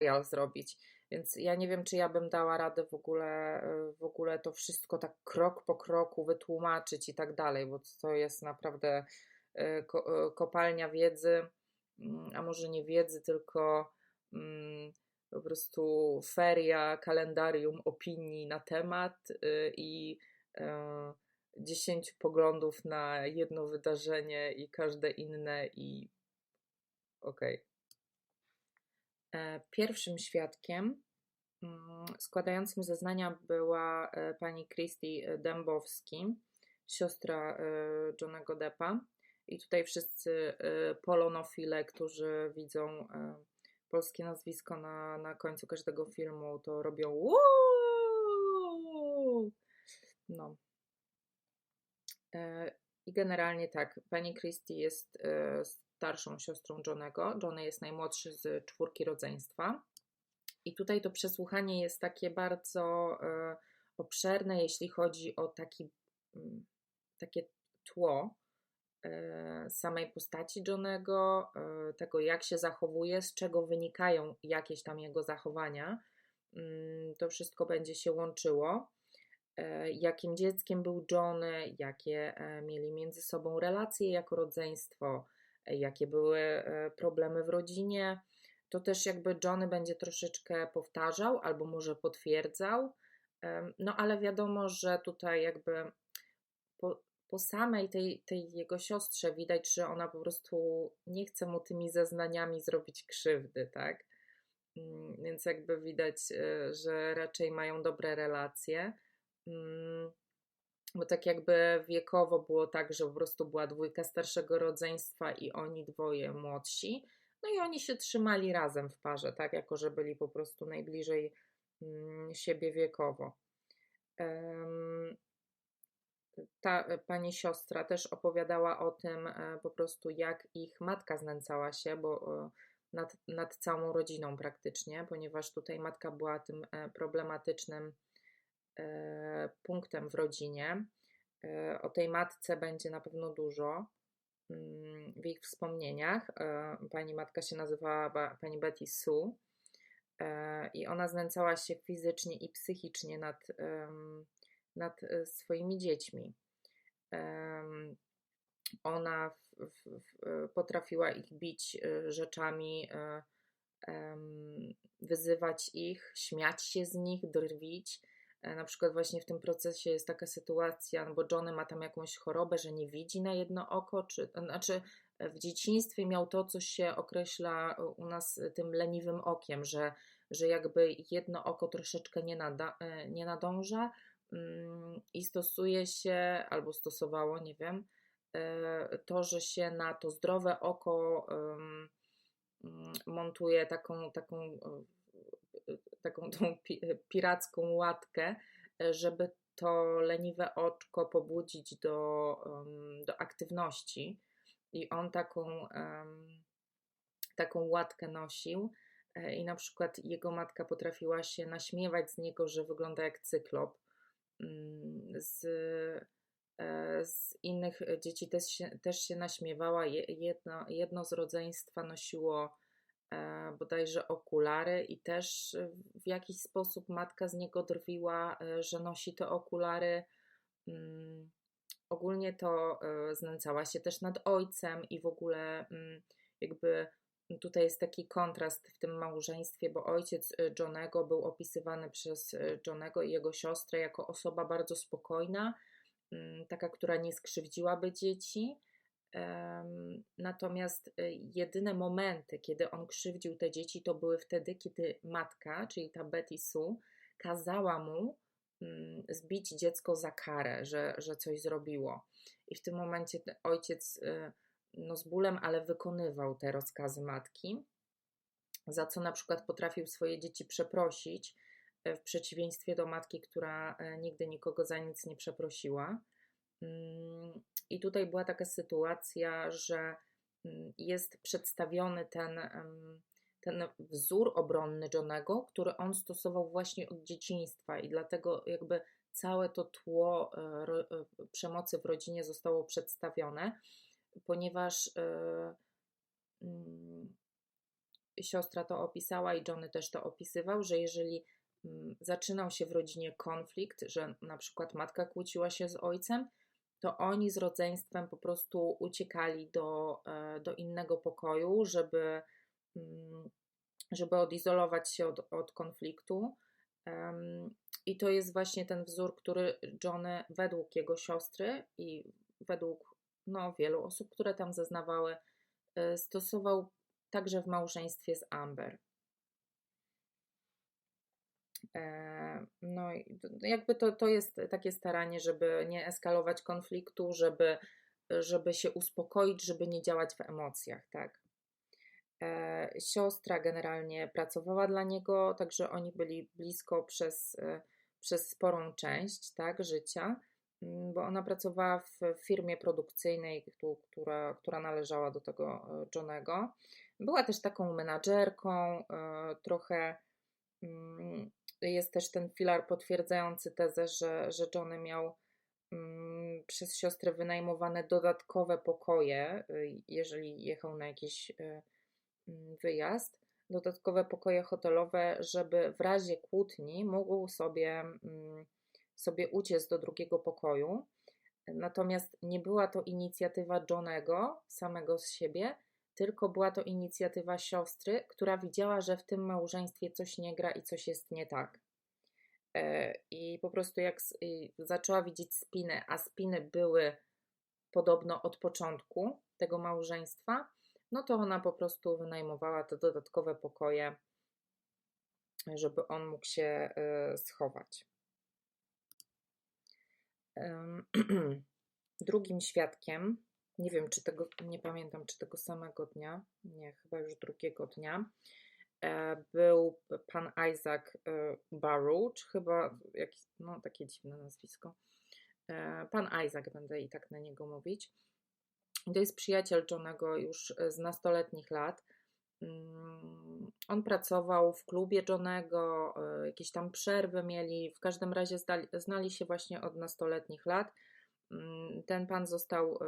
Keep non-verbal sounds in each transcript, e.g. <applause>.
serial zrobić. Więc ja nie wiem, czy ja bym dała radę w ogóle, w ogóle to wszystko tak krok po kroku wytłumaczyć i tak dalej, bo to jest naprawdę e, kopalnia wiedzy, mm, a może nie wiedzy, tylko mm, po prostu feria, kalendarium opinii na temat i e, dziesięciu poglądów na jedno wydarzenie i każde inne i okej. Okay. E, pierwszym świadkiem mm, składającym zeznania była e, pani Christy Dębowski, siostra e, Johnego Deppa. I tutaj wszyscy polonofile, którzy widzą polskie nazwisko na, na końcu każdego filmu, to robią! No. I generalnie tak, pani Christie jest starszą siostrą Johnego. Johnny jest najmłodszy z czwórki rodzeństwa. I tutaj to przesłuchanie jest takie bardzo e, obszerne, jeśli chodzi o taki, mm, takie tło e, samej postaci Johnego, e, tego jak się zachowuje, z czego wynikają jakieś tam jego zachowania. Mm, to wszystko będzie się łączyło. Jakim dzieckiem był Johnny, jakie mieli między sobą relacje jako rodzeństwo, jakie były e, problemy w rodzinie. To też jakby Johnny będzie troszeczkę powtarzał albo może potwierdzał. No ale wiadomo, że tutaj jakby po, po samej tej, tej jego siostrze widać, że ona po prostu nie chce mu tymi zeznaniami zrobić krzywdy, tak? Mm, więc jakby widać, e, że raczej mają dobre relacje. Bo tak jakby wiekowo było tak, że po prostu była dwójka starszego rodzeństwa i oni dwoje młodsi. No i oni się trzymali razem w parze, tak, jako że byli po prostu najbliżej mm, siebie wiekowo. Ta pani siostra też opowiadała o tym e, po prostu, jak ich matka znęcała się, bo e, nad, nad całą rodziną praktycznie, ponieważ tutaj matka była tym problematycznym E, punktem w rodzinie. E, o tej matce będzie na pewno dużo mm, w ich wspomnieniach. E, pani matka się nazywała pani Betty Sue i ona znęcała się fizycznie i psychicznie nad, nad swoimi dziećmi. Ona w, w, potrafiła ich bić rzeczami, wyzywać ich, śmiać się z nich, drwić. E, na przykład właśnie w tym procesie jest taka sytuacja, no bo Johnny ma tam jakąś chorobę, że nie widzi na jedno oko, czy, znaczy w dzieciństwie miał to, co się określa u nas tym leniwym okiem, że, że jakby jedno oko troszeczkę nie, nada, e, nie nadąża mm, i stosuje się, albo stosowało, nie wiem, e, to, że się na to zdrowe oko mm, montuje taką, taką taką tą piracką łatkę, e, żeby to leniwe oczko pobudzić do, do aktywności. I on taką, taką łatkę nosił. E, I na przykład jego matka potrafiła się naśmiewać z niego, że wygląda jak cyklop. Mm, z, e, z innych dzieci też się, też się naśmiewała. Jedno, jedno z rodzeństwa nosiło bodajże okulary i też w jakiś sposób matka z niego drwiła, e, że nosi te okulary. Mm, ogólnie to e, znęcała się też nad ojcem i w ogóle mm, jakby tutaj jest taki kontrast w tym małżeństwie, bo ojciec Johnego był opisywany przez Johnego i jego siostrę jako osoba bardzo spokojna, mm, taka, która nie skrzywdziłaby dzieci Natomiast y, jedyne momenty, kiedy on krzywdził te dzieci, to były wtedy, kiedy matka, czyli ta Betty Sue, kazała mu mm, zbić dziecko za karę, że, że coś zrobiło. I w tym momencie ojciec y, no z bólem, ale wykonywał te rozkazy matki, za co na przykład potrafił swoje dzieci przeprosić, y, w przeciwieństwie do matki, która nigdy nikogo za nic nie przeprosiła. Mm, I tutaj była taka sytuacja, że mm, jest przedstawiony ten, ten wzór obronny Johnego, który on stosował właśnie od dzieciństwa, i dlatego jakby całe to tło e, e, przemocy w rodzinie zostało przedstawione, ponieważ e, mm, siostra to opisała i Johnny też to opisywał, że jeżeli zaczynał się w rodzinie konflikt, że na przykład matka kłóciła się z ojcem, to oni z rodzeństwem po prostu uciekali do, e, do innego pokoju, żeby, mm, żeby odizolować się od, od konfliktu. I to jest właśnie ten wzór, który Johnny według jego siostry i według no, wielu osób, które tam zeznawały, e, stosował także w małżeństwie z Amber. E, no, jakby to, to jest takie staranie, żeby nie eskalować konfliktu, żeby, żeby się uspokoić, żeby nie działać w emocjach, tak. E, siostra generalnie pracowała dla niego, także oni byli blisko przez, e, przez sporą część tak, życia, mm, bo ona pracowała w firmie produkcyjnej, która, która należała do tego Johnego. Była też taką menadżerką, trochę mm, jest też ten filar potwierdzający tezę, że, że Johnny miał mm, przez siostrę wynajmowane dodatkowe pokoje, y, jeżeli jechał na jakiś y, mm, wyjazd, dodatkowe pokoje hotelowe, żeby w razie kłótni mógł sobie, mm, sobie uciec do drugiego pokoju. Natomiast nie była to inicjatywa Johnego samego z siebie, tylko była to inicjatywa siostry, która widziała, że w tym małżeństwie coś nie gra i coś jest nie tak. E, I po prostu jak zaczęła widzieć spiny, a spiny były podobno od początku tego małżeństwa, no to ona po prostu wynajmowała te dodatkowe pokoje, żeby on mógł się e, schować. <clears throat> Drugim świadkiem nie wiem, czy tego, nie pamiętam, czy tego samego dnia, nie, chyba już drugiego dnia, e, był pan Isaac e, Baruch, chyba jakiś, no takie dziwne nazwisko. E, pan Isaac, będę i tak na niego mówić. To jest przyjaciel Johnego już z nastoletnich lat. Mm, on pracował w klubie Johnego, jakieś tam przerwy mieli, w każdym razie znali się właśnie od nastoletnich lat. Mm, ten pan został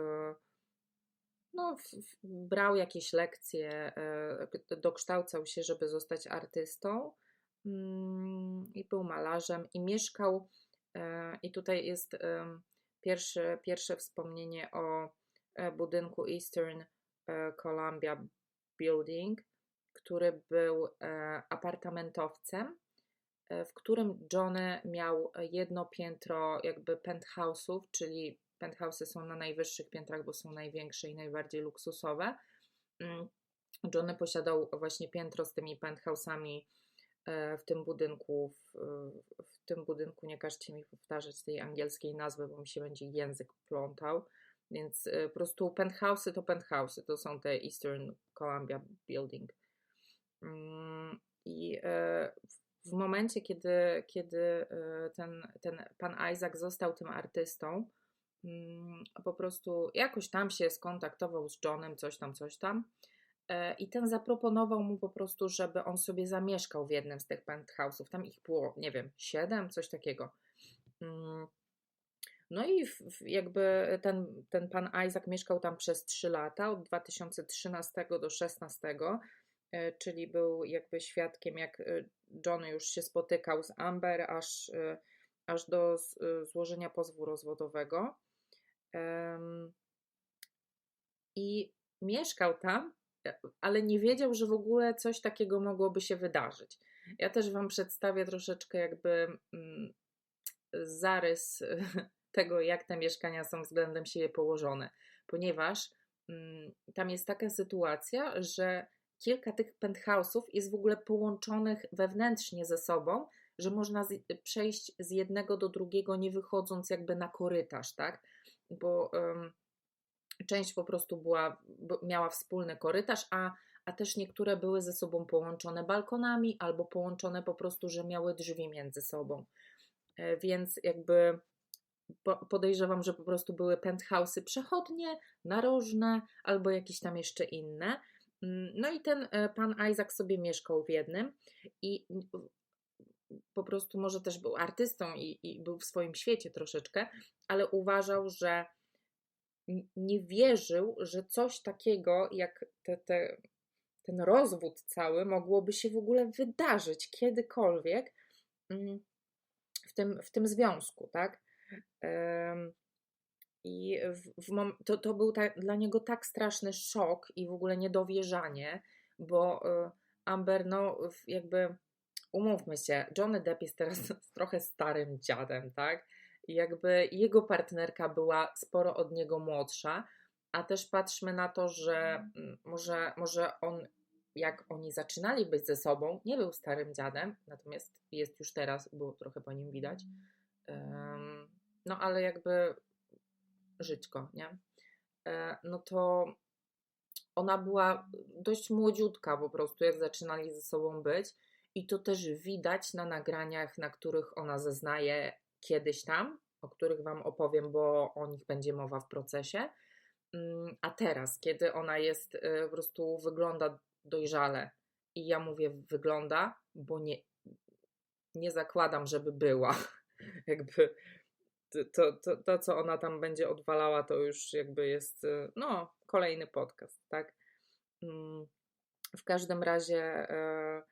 no, brał jakieś lekcje, e, dokształcał się, żeby zostać artystą mm, i był malarzem i mieszkał. E, I tutaj jest pierwsze, pierwsze wspomnienie o e, budynku Eastern Columbia Building, który był apartamentowcem, w którym Johnny miał jedno piętro jakby penthouse'ów, czyli penthouse'y są na najwyższych piętrach, bo są największe i najbardziej luksusowe. Mm, Johnny posiadał właśnie piętro z tymi penthouse'ami e, w tym budynku. W, w, tym budynku nie każcie mi powtarzać tej angielskiej nazwy, bo mi się będzie język plątał. Więc e, po prostu penthouse'y to penthouse'y, to są te Eastern Columbia Building. Mm, I e, w momencie, kiedy, kiedy ten, ten pan Isaac został tym artystą, po prostu jakoś tam się skontaktował z Johnem, coś tam, coś tam. E, I ten zaproponował mu po prostu, żeby on sobie zamieszkał w jednym z tych penthouse'ów. Tam ich było, nie wiem, siedem, coś takiego. Mm. No i jakby ten, ten pan Isaac mieszkał tam przez 3 lata, od 2013 do 2016, e, czyli był jakby świadkiem, jak e, John już się spotykał z Amber, aż, aż do złożenia pozwu rozwodowego. I mieszkał tam, e, ale nie wiedział, że w ogóle coś takiego mogłoby się wydarzyć. Ja też Wam przedstawię troszeczkę jakby mm, zarys <laughs> tego, jak te mieszkania są względem siebie położone, ponieważ mm, tam jest taka sytuacja, że kilka tych penthouse'ów jest w ogóle połączonych wewnętrznie ze sobą, że można przejść z jednego do drugiego, nie wychodząc jakby na korytarz, tak? Bo część po prostu była, miała wspólny korytarz, a, a też niektóre były ze sobą połączone balkonami albo połączone po prostu, że miały drzwi między sobą. E, więc jakby podejrzewam, że po prostu były penthouse'y przechodnie, narożne albo jakieś tam jeszcze inne. Mm, no i ten e, pan Isaac sobie mieszkał w jednym i po prostu może też był artystą i, i był w swoim świecie troszeczkę, ale uważał, że nie wierzył, że coś takiego jak te, te ten rozwód cały mogłoby się w ogóle wydarzyć kiedykolwiek mm, w tym, w tym związku, tak? I w, w to, to był ta, dla niego tak straszny szok i w ogóle niedowierzanie, bo e, Amber, no jakby umówmy się, Johnny Depp jest teraz <laughs> trochę starym dziadem, tak? I jakby jego partnerka była sporo od niego młodsza, a też patrzmy na to, że mm, może, może on, jak oni zaczynali być ze sobą, nie był starym dziadem, natomiast jest już teraz, bo trochę po nim widać. Um, no ale jakby żyćko, nie? E, no to ona była dość młodziutka po prostu, jak zaczynali ze sobą być. I to też widać na nagraniach, na których ona zeznaje kiedyś tam, o których Wam opowiem, bo o nich będzie mowa w procesie. Mm, a teraz, kiedy ona jest, y, po prostu wygląda dojrzale, i ja mówię wygląda, bo nie, nie zakładam, żeby była. <laughs> Jakby to, to, to, co ona tam będzie odwalała, to już jakby jest, y, no, kolejny podcast, tak? Mm, w każdym razie y,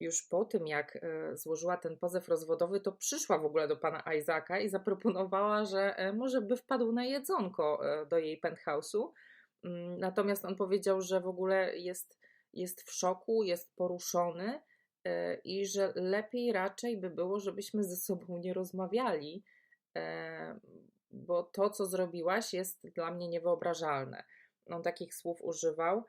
już po tym, jak e, złożyła ten pozew rozwodowy, to przyszła w ogóle do pana Isaaca i zaproponowała, że e, może by wpadł na jedzonko e, do jej penthouse'u. Mm, natomiast on powiedział, że w ogóle jest, jest w szoku, jest poruszony i że lepiej raczej by było, żebyśmy ze sobą nie rozmawiali, bo to, co zrobiłaś, jest dla mnie niewyobrażalne. On takich słów używał.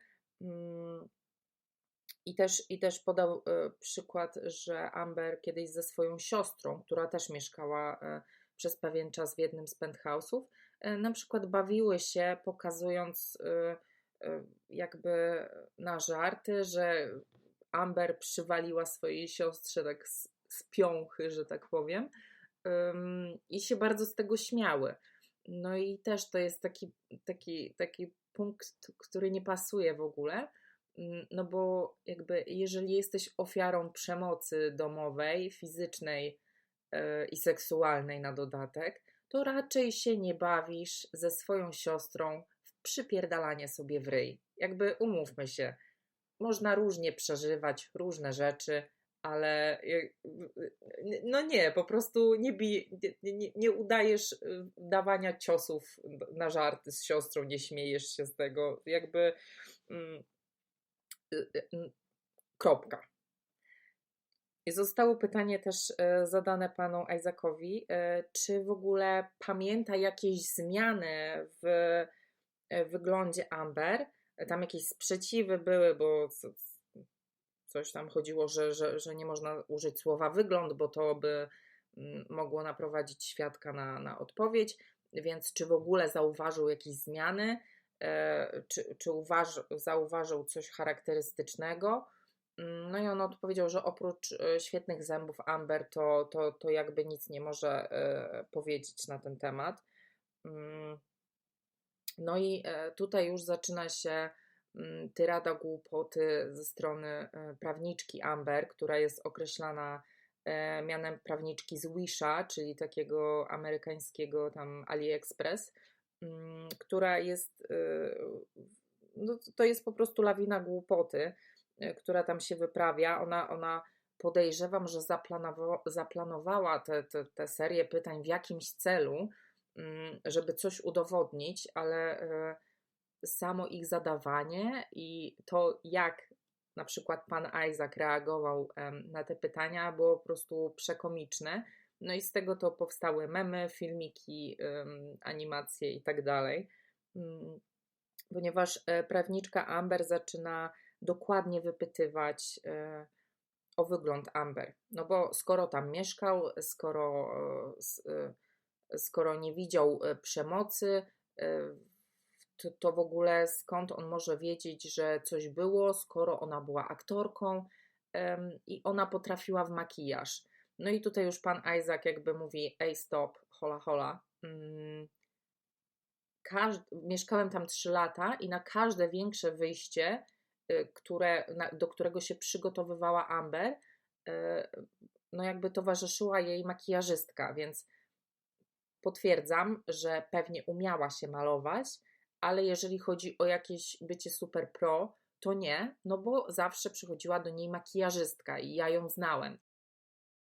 I też, I też podał e, przykład, że Amber kiedyś ze swoją siostrą, która też mieszkała e, przez pewien czas w jednym z penthouse'ów, e, na przykład bawiły się, pokazując jakby na żarty, że Amber przywaliła swojej siostrze tak z, z piąchy, że tak powiem, i się bardzo z tego śmiały. No i też to jest taki, taki, taki punkt, który nie pasuje w ogóle no bo jakby jeżeli jesteś ofiarą przemocy domowej, fizycznej yy, i seksualnej na dodatek, to raczej się nie bawisz ze swoją siostrą w przypierdalanie sobie w ryj. Jakby umówmy się, można różnie przeżywać różne rzeczy, ale no nie, po prostu nie, bij, nie, nie, udajesz y, dawania ciosów na żarty z siostrą, nie śmiejesz się z tego. Jakby mm, kropka. I zostało pytanie też e, zadane panu Isaacowi, e, czy w ogóle pamięta jakieś zmiany w e, wyglądzie Amber? Tam jakieś sprzeciwy były, bo coś tam chodziło, że, że, że nie można użyć słowa wygląd, bo to by mogło naprowadzić świadka na, na odpowiedź. Więc czy w ogóle zauważył jakieś zmiany? E, czy, czy uważ, zauważył coś charakterystycznego. Mm, no i on odpowiedział, że oprócz e, świetnych zębów Amber, to, to, to jakby nic nie może e, powiedzieć na ten temat. Mm, no i tutaj już zaczyna się mm, tyrada głupoty ze strony prawniczki Amber, która jest określana mianem prawniczki z Wisha, czyli takiego amerykańskiego tam AliExpress która jest, y, no to jest po prostu lawina głupoty, y, która tam się wyprawia. Ona, ona podejrzewam, że zaplanowa zaplanowała tę te, te, te serię pytań w jakimś celu, mm, żeby coś udowodnić, ale y, samo ich zadawanie i to, jak na przykład pan Isaac reagował na te pytania, było po prostu przekomiczne. No i z tego to powstały memy, filmiki, animacje i tak dalej. Mm, ponieważ e, prawniczka Amber zaczyna dokładnie wypytywać e, o wygląd Amber. No bo skoro tam mieszkał, skoro, e, skoro nie widział przemocy, to, to w ogóle skąd on może wiedzieć, że coś było, skoro ona była aktorką i ona potrafiła w makijaż. No i tutaj już pan Isaac jakby mówi: Ej, stop, hola, hola. Mm. mieszkałem tam 3 lata i na każde większe wyjście, y, które, do którego się przygotowywała Amber, y, no jakby towarzyszyła jej makijażystka, więc potwierdzam, że pewnie umiała się malować, ale jeżeli chodzi o jakieś bycie super pro, to nie, no bo zawsze przychodziła do niej makijażystka i ja ją znałem.